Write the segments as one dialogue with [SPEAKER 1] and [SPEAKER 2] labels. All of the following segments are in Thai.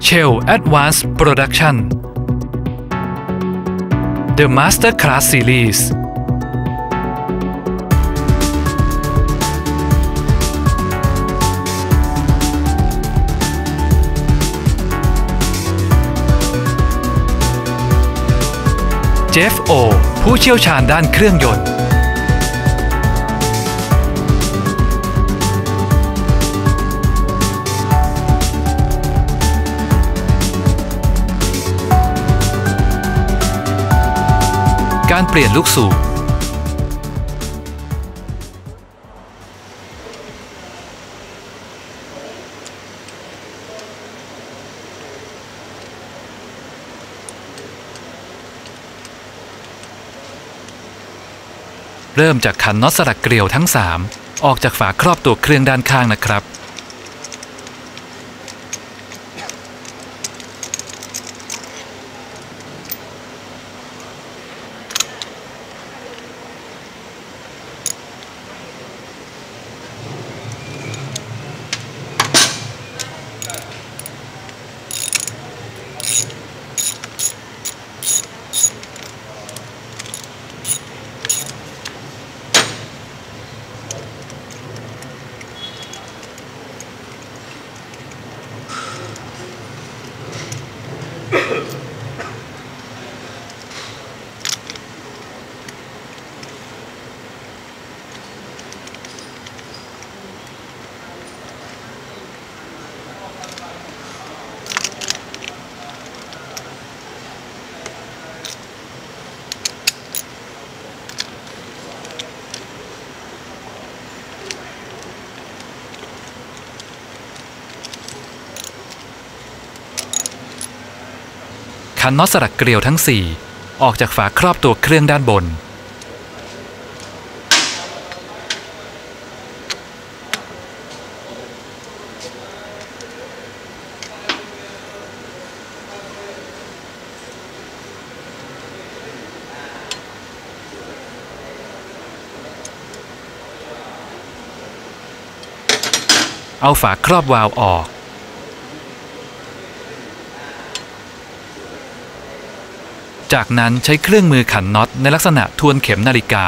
[SPEAKER 1] Shell Advanced Production The Master Class Series เจฟโอผู้เชี่ยวชาญด้านเครื่องยนต์ การเปลี่ยนลูกสูบเริ่มจากขันน็อตสลักเกลียวทั้ง 3 ออกจากฝาครอบตัวเครื่องด้านข้างนะครับ ขันน็อตสลักเกลียวทั้ง 4 ออกจากฝาครอบตัวเครื่องด้านบน เอาฝาครอบวาล์วออก จากนั้นใช้เครื่องมือขันน็อตในลักษณะทวนเข็มนาฬิกา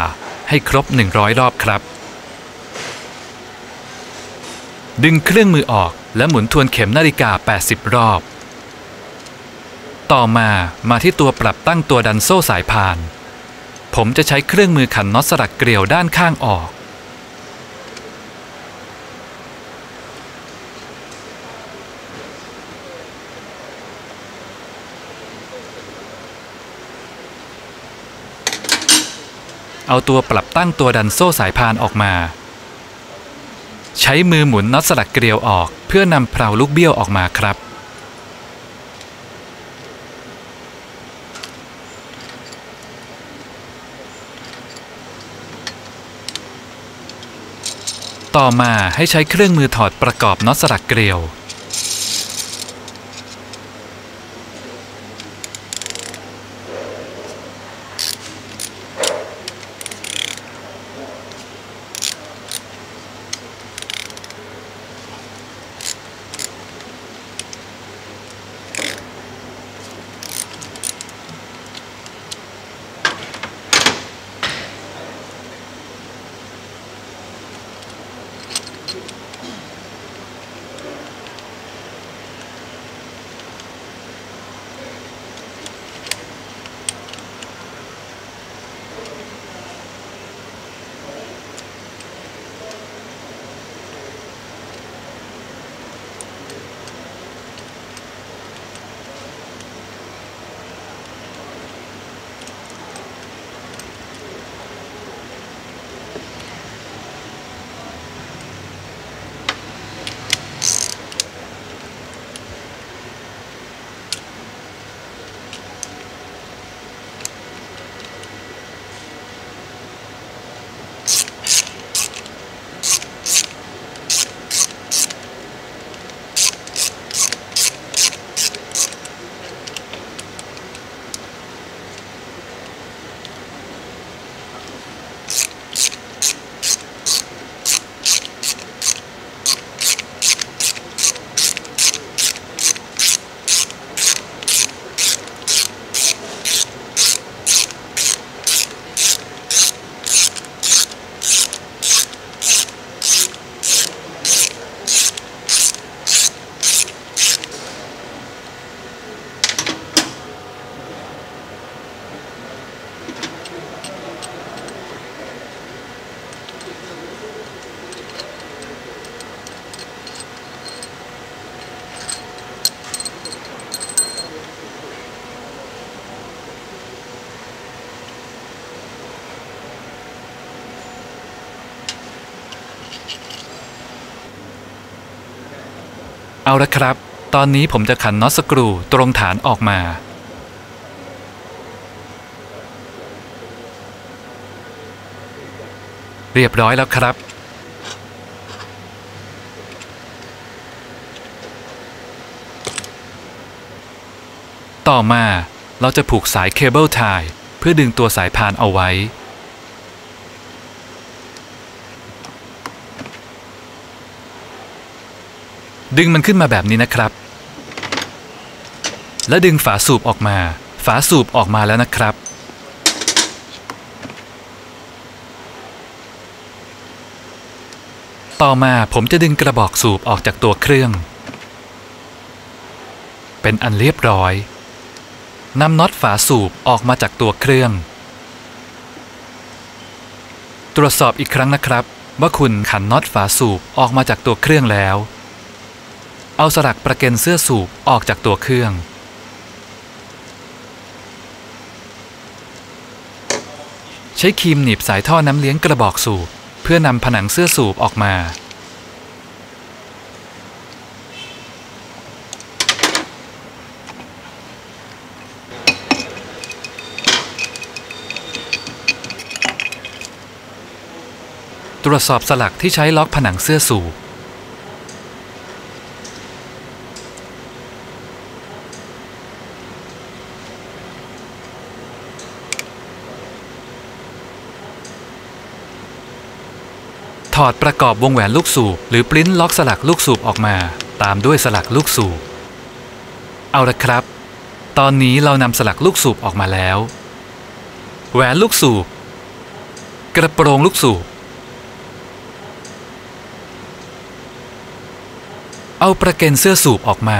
[SPEAKER 1] ให้ครบ 100 รอบครับ ดึงเครื่องมือออกและหมุนทวนเข็มนาฬิกา 80 รอบ ต่อมามาที่ตัวปรับตั้งตัวดันโซ่สายพาน ผมจะใช้เครื่องมือขันน็อตสลักเกลียวด้านข้างออก เอาตัวปรับตั้งตัวดันโซ่สายพานออกมา ใช้มือหมุนน็อตสลักเกลียวออก เพื่อนำเพลาลูกเบี้ยวออกมาครับ ต่อมาให้ใช้เครื่องมือถอดประกอบน็อตสลักเกลียว เอาละครับ ตอนนี้ผมจะขันน็อตสกรูตรงฐานออกมา เรียบร้อยแล้วครับ ต่อมาเราจะผูกสายเคเบิลไทยเพื่อดึงตัวสายพานเอาไว้ ดึงมันขึ้นมาแบบนี้นะครับ และดึงฝาสูบออกมา ฝาสูบออกมาแล้วนะครับ ต่อมาผมจะดึงกระบอกสูบออกจากตัวเครื่อง เป็นอันเรียบร้อยนำน็อตฝาสูบออกมาจากตัวเครื่อง ตรวจสอบอีกครั้งนะครับ ว่าคุณขันน็อตฝาสูบออกมาจากตัวเครื่องแล้ว เอาสลักประเก็นเสื้อสูบออกจากตัวเครื่อง ใช้ครีมหนีบสายท่อน้ำเลี้ยงกระบอกสูบเพื่อนำผนังเสื้อสูบออกมาตรวจสอบสลักที่ใช้ล็อกผนังเสื้อสูบ อดประกอบวงแหวนลูกสูบหรือปริ้นล็อกสลักลูกสูบออกมา ตามด้วยสลักลูกสูบ เอาละครับ ตอนนี้เรานำสลักลูกสูบออกมาแล้ว แหวนลูกสูบ กระโปรงลูกสูบ เอาประเก็นเสื้อสูบออกมา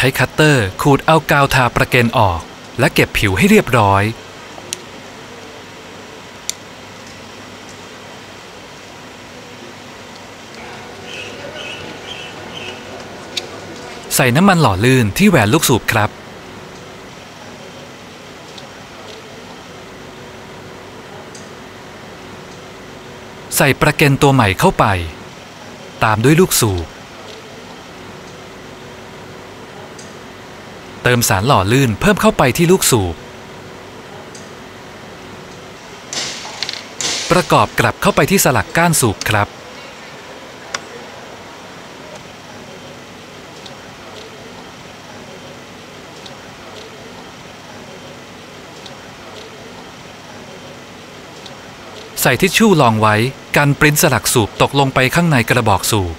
[SPEAKER 1] ช้คัตเตอร์ขูดเอากาวทาประเก็นออก และเก็บผิวให้เรียบร้อย ใส่น้ำมันหล่อลื่นที่แหวนลูกสูบครับใส่ประเก็นตัวใหม่เข้าไป ตามด้วยลูกสูบ เติมสารหล่อลื่นเพิ่มเข้าไปที่ลูกสูบ ประกอบกลับเข้าไปที่สลักก้านสูบครับ ใส่ทิชชู่รองไว้ กันปริ้นสลักสูบตกลงไปข้างในกระบอกสูบ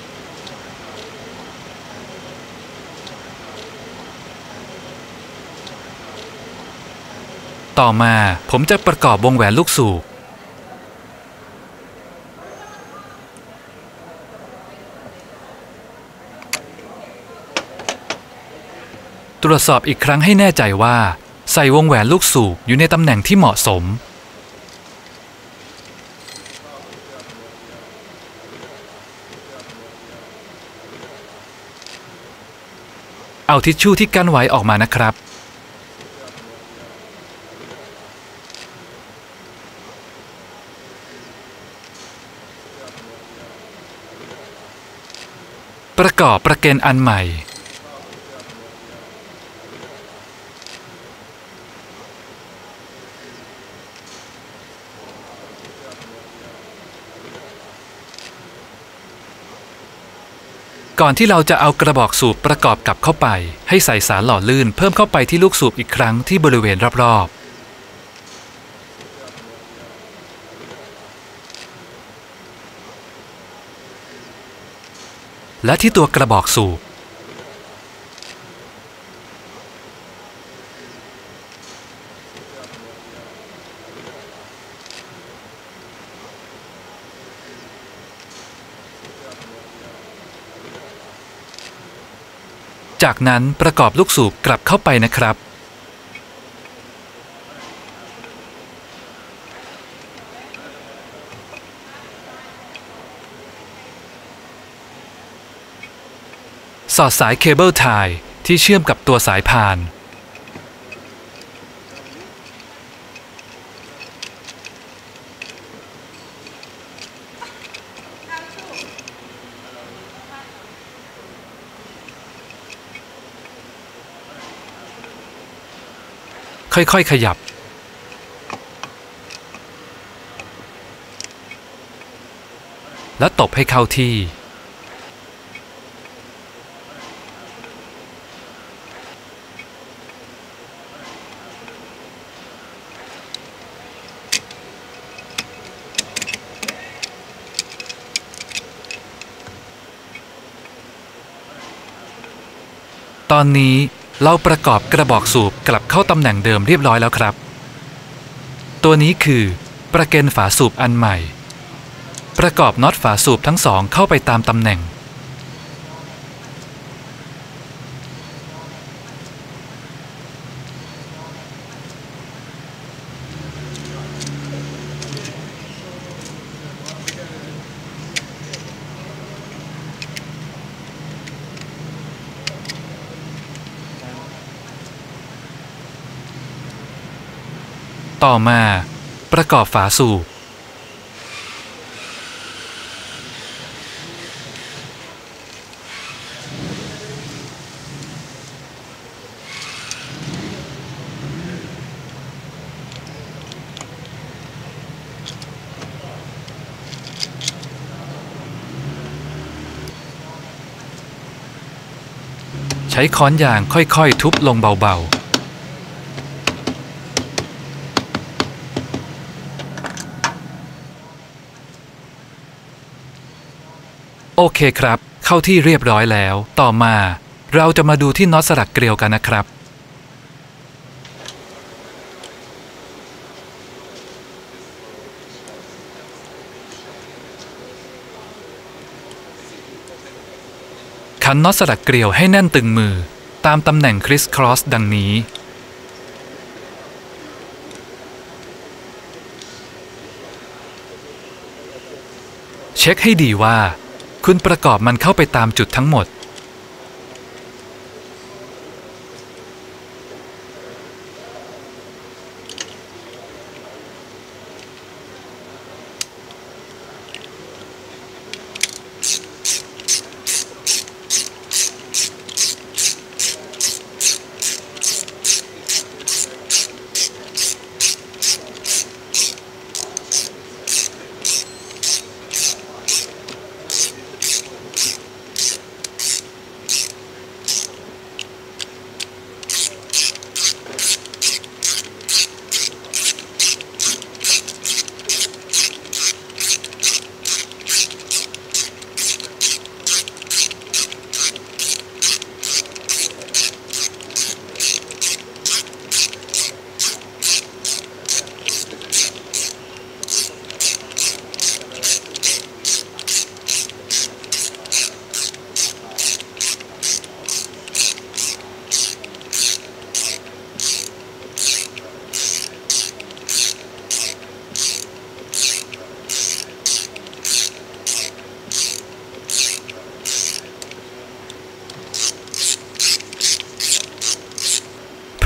[SPEAKER 1] ต่อมาผมจะประกอบวงแหวนลูกสูบตรวจสอบอีกครั้งให้แน่ใจว่า ใส่วงแหวนลูกสูบอยู่ในตำแหน่งที่เหมาะสม เอาทิชชู่ที่กั้นไว้ออกมานะครับ กอประเก็นอันใหม่ ก่อนที่เราจะเอากระบอกสูบประกอบกลับเข้าไป ให้ใส่สารหล่อลื่นเพิ่มเข้าไปที่ลูกสูบอีกครั้งที่บริเวณรอบๆ และที่ตัวกระบอกสูบ จากนั้นประกอบลูกสูบกลับเข้าไปนะครับ สอดสายเคเบิลไทยที่เชื่อมกับตัวสายพาน ค่อยๆขยับแล้วตบให้เข้าที่ ตอนนี้เราประกอบกระบอกสูบกลับเข้าตำแหน่งเดิมเรียบร้อยแล้วครับ ตัวนี้คือประเกนฝาสูบอันใหม่ ประกอบน็อตฝาสูบทั้งสองเข้าไปตามตำแหน่ง ต่อมา ประกอบฝาสูบ ใช้ค้อนยางค่อยๆ ทุบลงเบาๆ เคครับ เข้าที่เรียบร้อยแล้ว ต่อมา เราจะมาดูที่น็อตสลักเกลียวกันนะครับ ขันน็อตสลักเกลียวให้แน่นตึงมือ ตามตำแหน่งคริสครอสดังนี้เช็คให้ดีว่า คุณประกอบมันเข้าไปตามจุดทั้งหมด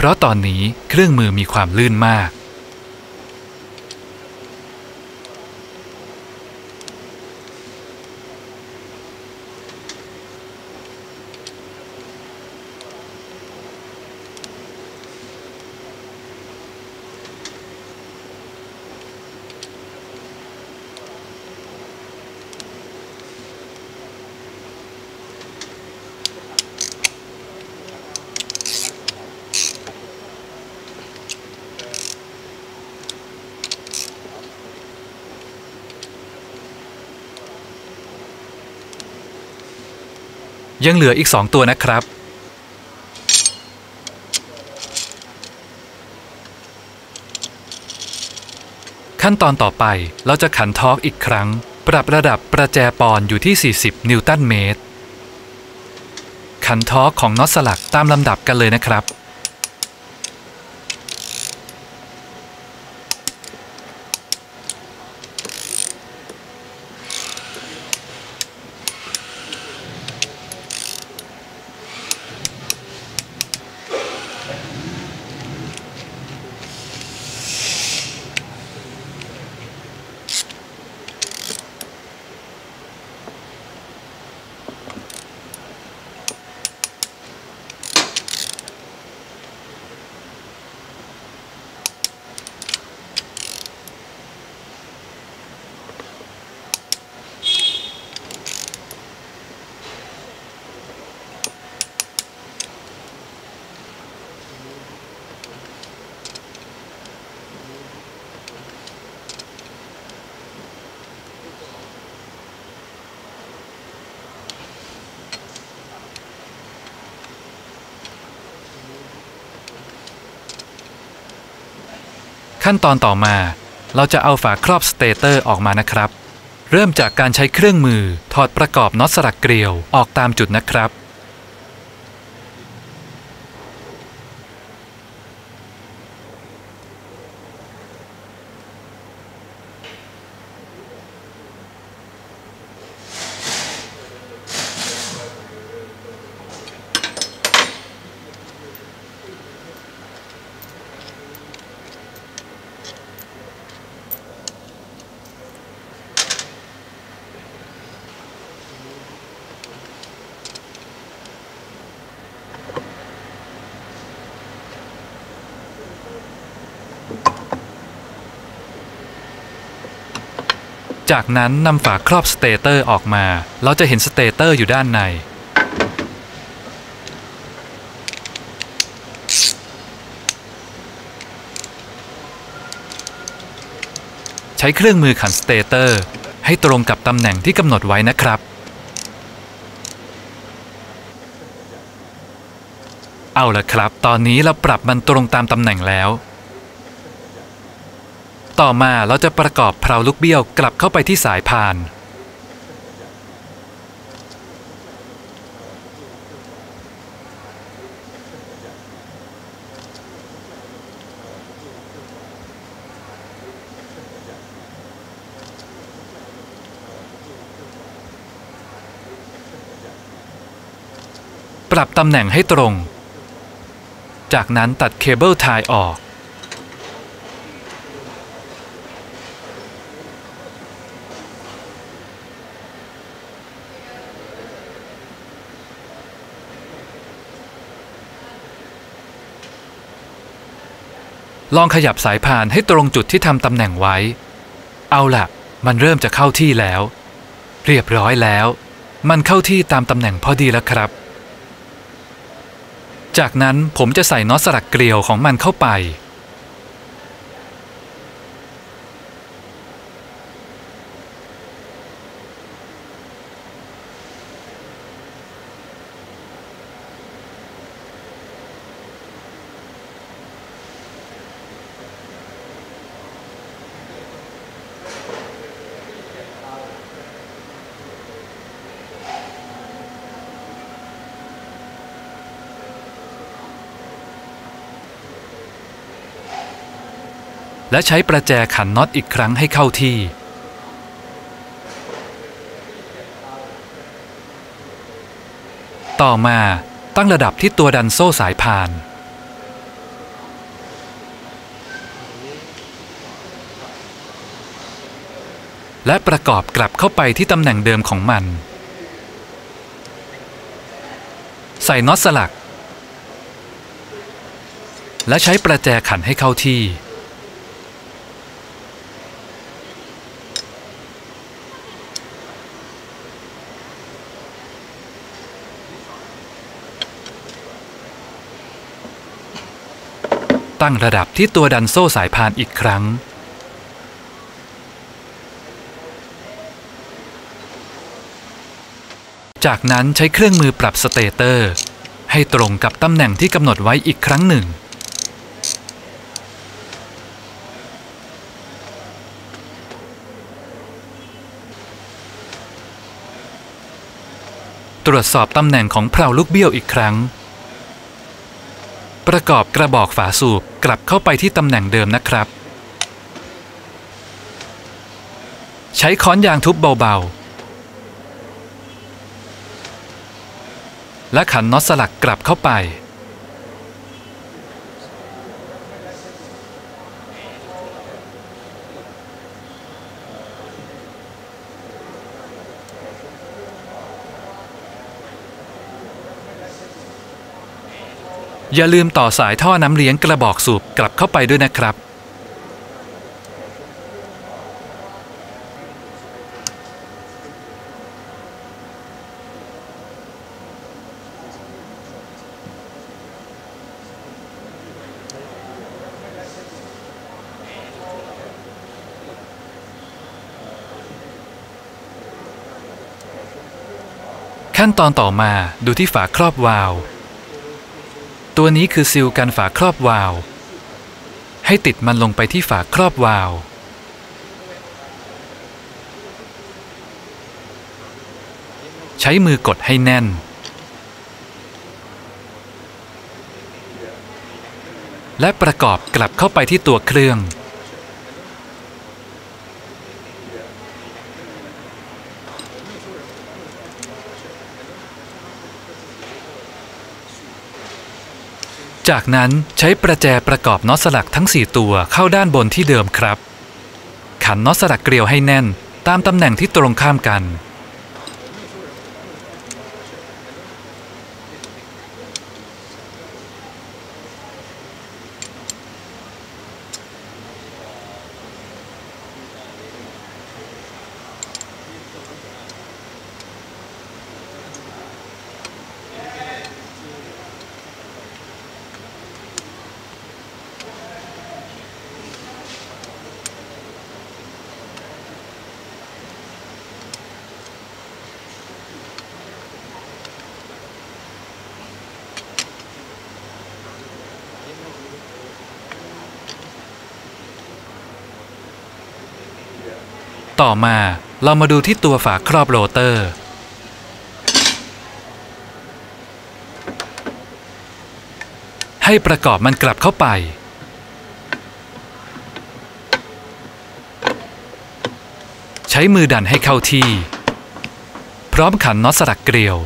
[SPEAKER 1] ราะตอนนี้เครื่องมือมีความลื่นมาก ยังเหลืออีกสองตัวนะครับ ขั้นตอนต่อไปเราจะขันทอร์กอีกครั้ง ปรับระดับประแจปอนอยู่ที่ 40 นิวตันเมตร ขันทอร์กของน็อตสลักตามลำดับกันเลยนะครับ ขั้นตอนต่อมาเราจะเอาฝาครอบสเตเตอร์ออกมานะครับ เริ่มจากการใช้เครื่องมือถอดประกอบน็อตสลักเกลียวออกตามจุดนะครับ จากนั้นนำฝาครอบสเตเตอร์ออกมา เราจะเห็นสเตเตอร์อยู่ด้านใน ใช้เครื่องมือขันสเตเตอร์ ให้ตรงกับตำแหน่งที่กำหนดไว้นะครับ เอาละครับ ตอนนี้เราปรับมันตรงตามตำแหน่งแล้ว ต่อมาเราจะประกอบเพลาลูกเบี้ยวกลับเข้าไปที่สายพาน ปรับตำแหน่งให้ตรง จากนั้นตัดเคเบิลไทยออก ลองขยับสายพานให้ตรงจุดที่ทำตำแหน่งไว้ เอาล่ะมันเริ่มจะเข้าที่แล้ว เรียบร้อยแล้ว มันเข้าที่ตามตำแหน่งพอดีแล้วครับ จากนั้นผมจะใส่น็อตสลักเกลียวของมันเข้าไป และใช้ประแจขันน็อตอีกครั้งให้เข้าที่ ต่อมาตั้งระดับที่ตัวดันโซ่สายพาน และประกอบกลับเข้าไปที่ตำแหน่งเดิมของมัน ใส่น็อตสลัก และใช้ประแจขันให้เข้าที่ ตั้งระดับที่ตัวดันโซ่สายพานอีกครั้ง จากนั้นใช้เครื่องมือปรับสเตเตอร์ ให้ตรงกับตำแหน่งที่กำหนดไว้อีกครั้งหนึ่ง ตรวจสอบตำแหน่งของเพลาลูกเบี้ยวอีกครั้ง ประกอบกระบอกฝาสูบกลับเข้าไปที่ตำแหน่งเดิมนะครับ ใช้ค้อนยางทุบเบาๆ และขันน็อตสลักกลับเข้าไป อย่าลืมต่อสายท่อน้ำเลี้ยงกระบอกสูบกลับเข้าไปด้วยนะครับ ขั้นตอนต่อมาดูที่ฝาครอบวาล์ว ตัวนี้คือซิลกันฝาครอบวาล์วให้ติดมันลงไปที่ฝาครอบวาล์วใช้มือกดให้แน่น และประกอบกลับเข้าไปที่ตัวเครื่อง จากนั้นใช้ประแจประกอบน็อตสลักทั้ง 4 ตัวเข้าด้านบนที่เดิมครับ ขันน็อตสลักเกลียวให้แน่นตามตำแหน่งที่ตรงข้ามกัน ต่อมาเรามาดูที่ตัวฝาครอบโรเตอร์ ให้ประกอบมันกลับเข้าไปใช้มือดันให้เข้าที่ พร้อมขันน็อตสลักเกลียว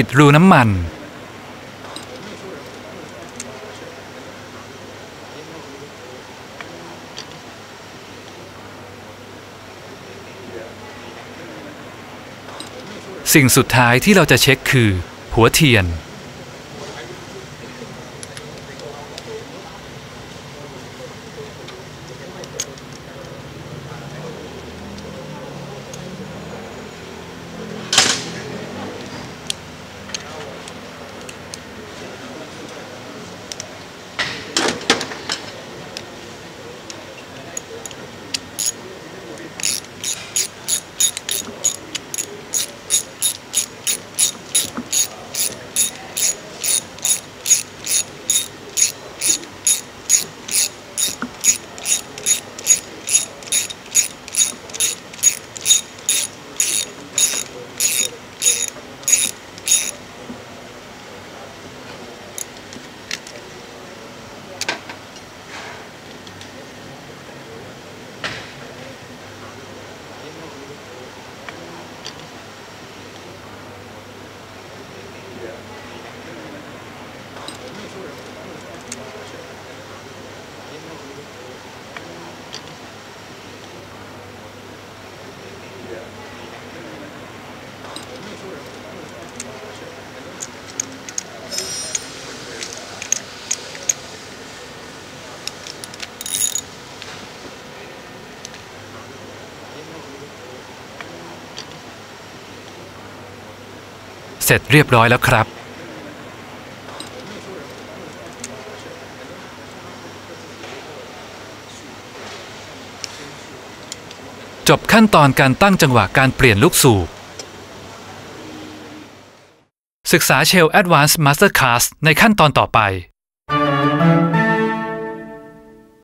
[SPEAKER 1] ปิดรูน้ำมัน สิ่งสุดท้ายที่เราจะเช็คคือ หัวเทียน เสร็จเรียบร้อยแล้วครับ จบขั้นตอนการตั้งจังหวะการเปลี่ยนลูกสูบ ศึกษา Shell Advanced Master Class ในขั้นตอนต่อไป